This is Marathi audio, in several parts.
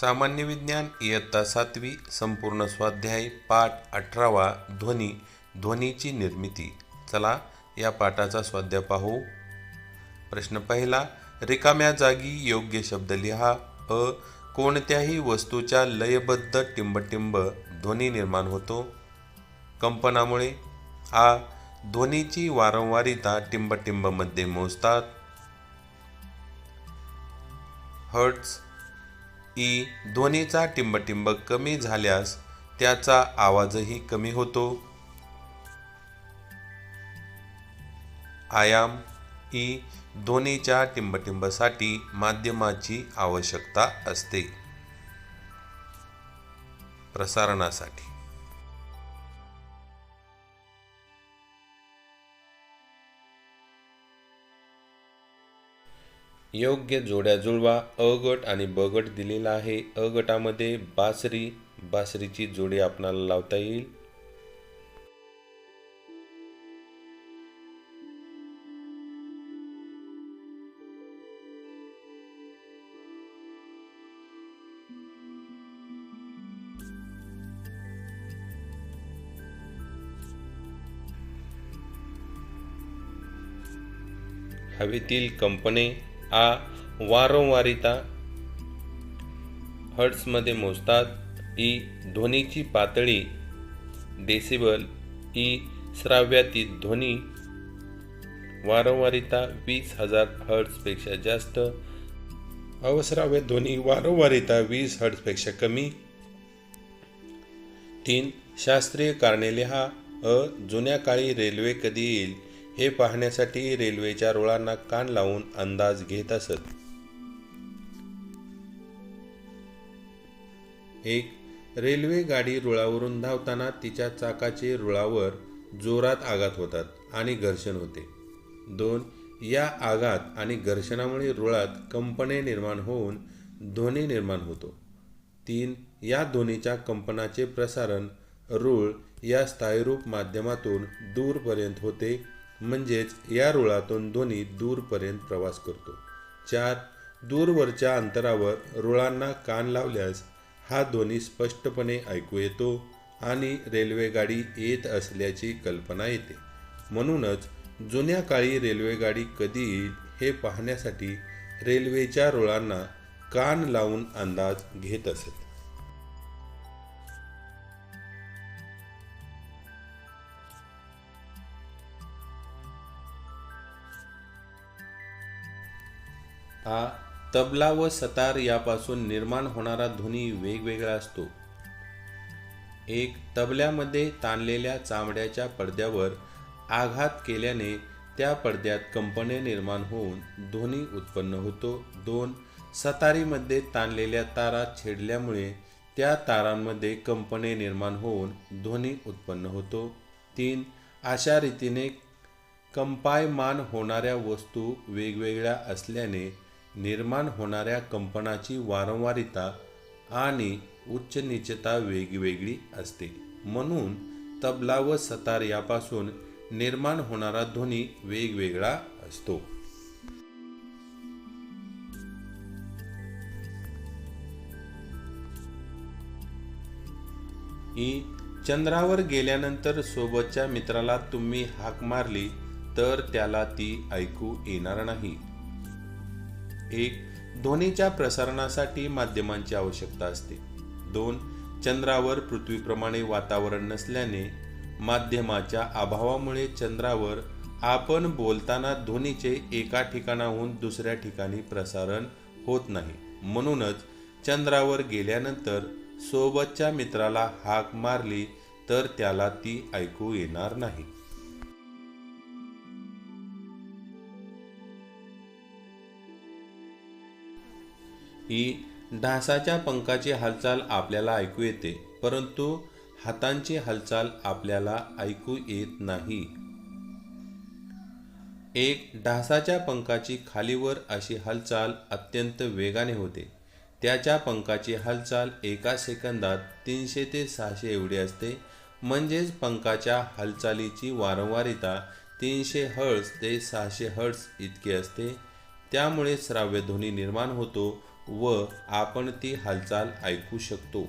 सामान्य विज्ञान इयत्ता सातवी संपूर्ण स्वाध्याय पाठ अठरावा ध्वनी ध्वनीची निर्मिती. चला या पाठाचा स्वाध्याय पाहू. प्रश्न पहिला रिकाम्या जागी योग्य शब्द लिहा. अ कोणत्याही वस्तूच्या लयबद्ध टिंबटिंब ध्वनी निर्माण होतो. कंपनामुळे. आ ध्वनीची वारंवारिता टिंबटिंबमध्ये मोजतात. हर्ट्स ई ध्वनीचा टिंबटिंब कमी झाल्यास त्याचा आवाजही कमी होतो. आयाम ई ध्वनीच्या टिंबटिंबसाठी माध्यमाची आवश्यकता असते. प्रसारणासाठी. योग्य जोड्या जुळवा अ गट आणि ब गट दिलेला आहे. अ गटामध्ये बासरी बासरीची जोडी आपणाला लावता येईल. हवेतील कंपने आ वारंवारिता हर्ट्समध्ये मोजतात. ई ध्वनीची पातळी डेसिबल. ई श्राव्यातील ध्वनी वारंवारिता वीस हजार हर्ट्सपेक्षा जास्त. अवश्राव्य ध्वनी वारंवारिता वीस हर्ट्सपेक्षा कमी. तीन शास्त्रीय कारणे लिहा. अ जुन्या काळी रेल्वे कधी येईल? हे पाहण्यासाठी रेल्वेच्या रुळांना कान लावून अंदाज घेत असत. एक रेल्वे गाडी रुळावरून धावताना तिच्या चाकाचे रुळावर जोरात आघात होतात आणि घर्षण होते. दोन या आघात आणि घर्षणामुळे रुळात कंपने निर्माण होऊन ध्वनी निर्माण होतो. तीन या ध्वनीच्या कंपनाचे प्रसारण रूळ या स्थायीरूप माध्यमातून दूरपर्यंत होते म्हणजेच या रुळातून ध्वनी दूरपर्यंत प्रवास करतो. चार दूरवरच्या अंतरावर रुळांना कान लावल्यास हा ध्वनी स्पष्टपणे ऐकू येतो आणि रेल्वेगाडी येत असल्याची कल्पना येते. म्हणूनच जुन्या काळी रेल्वेगाडी कधी येईल हे पाहण्यासाठी रेल्वेच्या रुळांना कान लावून अंदाज घेत असत. हा तबला व सतार यापासून निर्माण होणारा ध्वनी वेगवेगळा असतो. एक तबल्यामध्ये ताणलेल्या चामड्याच्या पडद्यावर आघात केल्याने त्या पडद्यात कंपने निर्माण होऊन ध्वनी उत्पन्न होतो. दोन सतारीमध्ये ताणलेल्या तारा छेडल्यामुळे त्या तारांमध्ये कंपने निर्माण होऊन ध्वनी उत्पन्न होतो. तीन अशा रीतीने कंपायमान होणाऱ्या वस्तू वेगवेगळ्या असल्याने निर्माण होणाऱ्या कंपनाची वारंवारिता आणि उच्च निचता वेगवेगळी असते. म्हणून तबला व सतार यापासून निर्माण होणारा ध्वनी वेगवेगळा असतो. ई चंद्रावर गेल्यानंतर सोबतच्या मित्राला तुम्ही हाक मारली तर त्याला ती ऐकू येणार नाही. एक ध्वनीच्या प्रसारणासाठी माध्यमांची आवश्यकता असते. दोन चंद्रावर पृथ्वीप्रमाणे वातावरण नसल्याने माध्यमाच्या अभावामुळे चंद्रावर आपण बोलताना ध्वनीचे एका ठिकाणाहून दुसऱ्या ठिकाणी प्रसारण होत नाही. म्हणूनच चंद्रावर गेल्यानंतर सोबतच्या मित्राला हाक मारली तर त्याला ती ऐकू येणार नाही. ही ढासाच्या पंखाची हालचाल आपल्याला ऐकू येते परंतु हातांची हालचाल आपल्याला ऐकू येत नाही. एक ढासाच्या पंखाची खालीवर अशी हालचाल अत्यंत वेगाने होते. त्याच्या पंखाची हालचाल एका सेकंदात तीनशे ते सहाशे एवढी असते. म्हणजेच पंखाच्या हालचालीची वारंवारिता तीनशे हर्ट्ज ते सहाशे हर्ट्ज इतकी असते. त्यामुळे श्राव्य ध्वनी निर्माण होतो व आपण ती हालचाल ऐकू शकतो.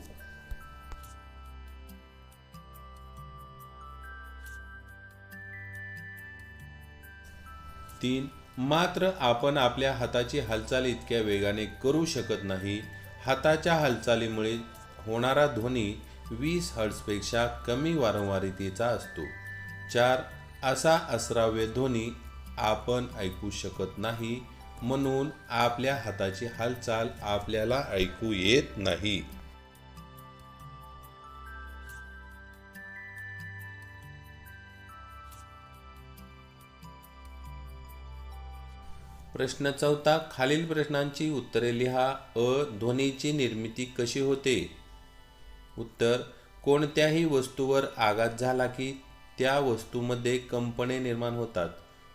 तीन मात्र आपण आपल्या हाताची हालचाल इतक्या वेगाने करू शकत नाही. हाताच्या हालचालीमुळे होणारा ध्वनी वीस हर्ट्सपेक्षा कमी वारंवारितेचा असतो. चार असा असराव्य ध्वनी आपण ऐकू शकत नाही. म्हणून आपल्या हाताची हालचाल आपल्याला ऐकू येत नाही. प्रश्न चौथा खालील प्रश्नांची उत्तरे लिहा. अ ध्वनीची निर्मिती कशी होते? उत्तर कोणत्याही वस्तूवर आघात झाला की त्या वस्तूमध्ये कंपने निर्माण होतात.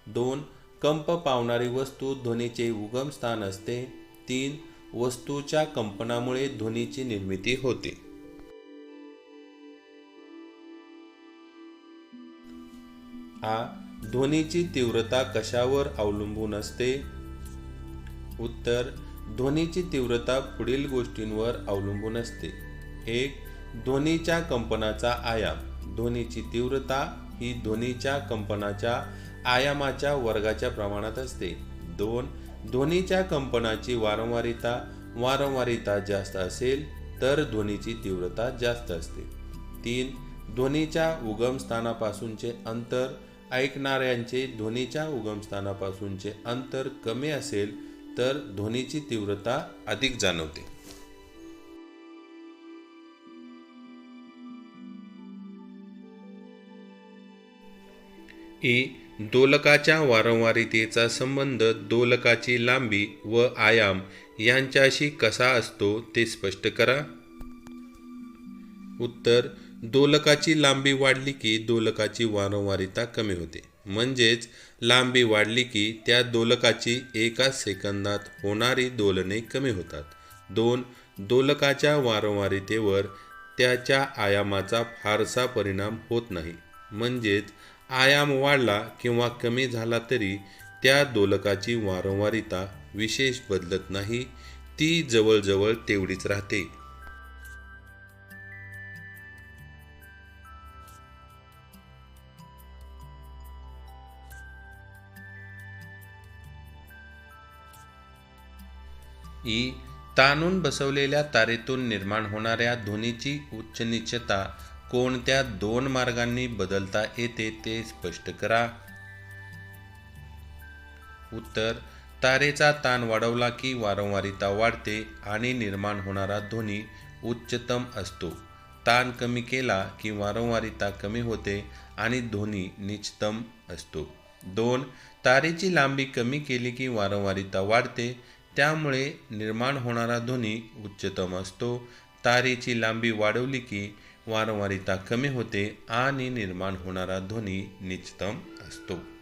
दोन कंप पावणारी वस्तू ध्वनीचे उगमस्थान असते. तीन वस्तूच्या कंपनामुळे ध्वनीची निर्मिती होते. आ ध्वनीची तीव्रता कशावर अवलंबून असते? उत्तर ध्वनीची तीव्रता पुढील गोष्टींवर अवलंबून असते. एक ध्वनीच्या कंपनाचा आयाम. ध्वनीची तीव्रता ही ध्वनीच्या कंपनाच्या आयामाच्या वर्गाच्या प्रमाणात असते. दोन ध्वनीच्या कंपनाची वारंवारिता वारंवारिता जास्त असेल तर ध्वनीची तीव्रता जास्त असते. तीन ध्वनीच्या उगमस्थानापासूनचे अंतर ऐकणाऱ्यांचे ध्वनीच्या उगमस्थानापासूनचे अंतर कमी असेल तर ध्वनीची तीव्रता अधिक जाणवते. ई दोलकाच्या वारंवारितेचा संबंध दोलकाची लांबी व आयाम यांच्याशी कसा असतो ते स्पष्ट करा. उत्तर दोलकाची लांबी वाढली की दोलकाची वारंवारिता कमी होते. म्हणजेच लांबी वाढली की त्या दोलकाची एका सेकंदात होणारी दोलने कमी होतात. दोन दोलकाच्या वारंवारितेवर त्याच्या आयामाचा फारसा परिणाम होत नाही. म्हणजेच आयाम वाढला किंवा कमी झाला तरी त्या दोलकाची वारंवारिता विशेष बदलत नाही ती जवळजवळ तेवढीच राहते. ई. ताणून बसवलेल्या तारेतून निर्माण होणाऱ्या ध्वनीची उच्च निश्चता कोणत्या दोन मार्गांनी बदलता येते ते स्पष्ट करा. उत्तर तारेचा ताण वाढवला की वारंवारिता वाढते आणि निर्माण होणारा ध्वनी उच्चतम असतो. ताण कमी केला की वारंवारिता कमी होते आणि ध्वनी निचतम असतो. दोन तारेची लांबी कमी केली की वारंवारिता वाढते त्यामुळे निर्माण होणारा ध्वनी उच्चतम असतो. तारेची लांबी वाढवली की वारंवारिता कमी होते आणि निर्माण होणारा ध्वनी निचतम असतो.